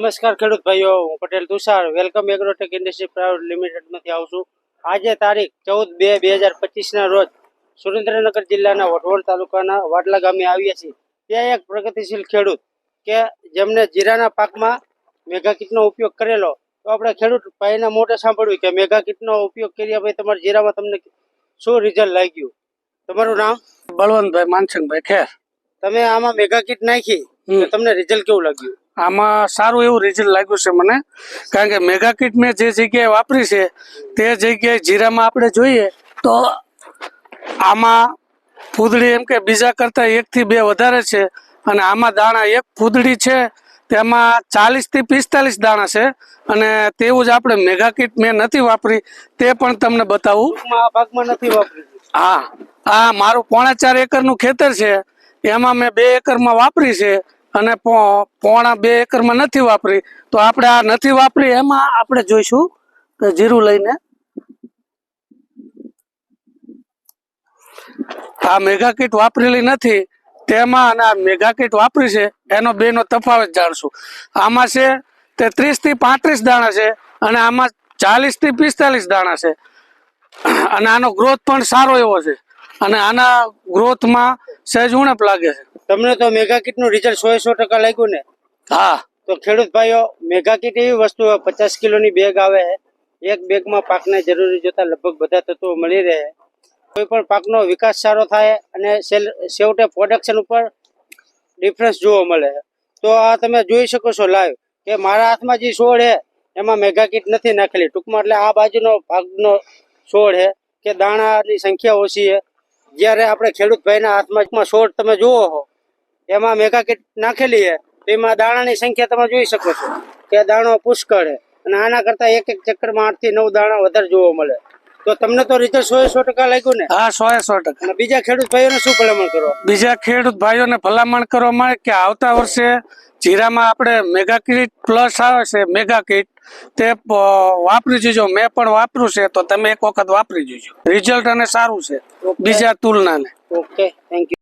નમસ્કાર ખેડૂત ભાઈઓ હું Patel Tushar. Welcome Agrotech Industry Private લિમિટેડમાંથી આવું છું. આજે તારીખ ચૌદ બે બે હજાર પચીસના રોજ સુરેન્દ્રનગર જિલ્લાના વઢવણ તાલુકાના વાડલા ગામે આવ્યા છીએ. ત્યાં એક પ્રગતિશીલ ખેડૂત કે જેમને જીરાના પાકમાં મેગા કીટનો ઉપયોગ કરેલો. તો આપણે ખેડૂત ભાઈના મોઢે સાંભળ્યું કે મેગા કીટનો ઉપયોગ કર્યા ભાઈ તમારા જીરામાં તમને શું રિઝલ્ટ લાગ્યું? તમારું નામ? બળવંતભાઈ માનસિંહભાઈ ખેર. તમે આમાં મેગા કીટ નાખી તમને રિઝલ્ટ કેવું લાગ્યું? આમાં સારું એવું રિઝલ્ટ લાગ્યું છે મને. કારણ કે મેગા કીટ મેં જે જગ્યાએ વાપરી છે તે જગ્યાએ જીરામાં આપણે જોઈએ તો આમાં ફૂદડી એમ કે બીજા કરતાં એકથી બે વધારે છે અને આમાં દાણા એક ફૂદડી છે તેમાં ચાલીસથી પિસ્તાલીસ દાણા છે અને તેવું જ આપણે મેગા કીટ મેં નથી વાપરી તે પણ તમને બતાવું. આ ભાગમાં નથી વાપરી. હા આ મારું પોણા ચાર એકરનું ખેતર છે એમાં મેં બે એકરમાં વાપરી છે અને પોણા બે એકરમાં નથી વાપરી. તો આપણે આ નથી વાપરી, એમાં આપણે જોઈશું કે જીરું લઈને. આ મેગા કીટ વાપરેલી નથી. તેમાં અને આ મેગા કીટ વાપરી છે, એનો બેનો તફાવત જાણશું. આમાં છે તે ત્રીસથી પાંત્રીસ દાણા છે અને આમાં ચાલીસથી પિસ્તાલીસ દાણા છે. અને આનો ગ્રોથ પણ સારો એવો છે. અને આના ગ્રોથમાં સહેજ ઉણપ લાગે છે. તમને તો મેગા કીટનું રિઝલ્ટ સો સો ટકા લાગ્યું ને? હા. તો ખેડૂત ભાઈઓ મેગા કીટ એવી વસ્તુ પચાસ કિલોની બેગ આવે એક બેગમાં પાકને જરૂરી જોતા લગભગ બધા તત્વો મળી રહે. કોઈ પણ પાકનો વિકાસ સારો થાય અને છેવટે પ્રોડક્શન ઉપર ડિફરન્સ જોવા મળે. તો આ તમે જોઈ શકો છો લાઈવ કે મારા હાથમાં જે છોડ છે એમાં મેગા કીટ નથી નાખેલી. ટૂંકમાં એટલે આ બાજુનો ભાગનો છોડ છે કે દાણાની સંખ્યા ઓછી છે. જ્યારે આપણે ખેડૂત ભાઈના હાથમાં છોડ તમે જુઓ છો એમાં મેગા કીટ નાખેલી છે. તો એમાં દાણાની સંખ્યા તમે જોઈ શકો છો કે દાણો પુષ્કળ છે. અને આના કરતા એક એક ચક્કરમાં આઠથી નવ દાણા વધારે જોવા મળે. તો તમને તો રિઝલ્ટ સો સો ટકા લાગ્યું ને? હા સો સો ટકા. બીજા ખેડૂત ભાઈઓને શું ભલામણ કરો? બીજા ખેડૂત ભાઈઓને ભલામણ કરવા માટે કે આવતા વર્ષે જીરામાં આપણે મેગા કીટ પ્લસ આવે છે મેગા કીટ તે વાપરી જોજો. મેં પણ વાપર્યું છે તો તમે એક વખત વાપરી જોજો. રિઝલ્ટ અને સારું છે. બીજા તુલનાને. ઓકે. Thank you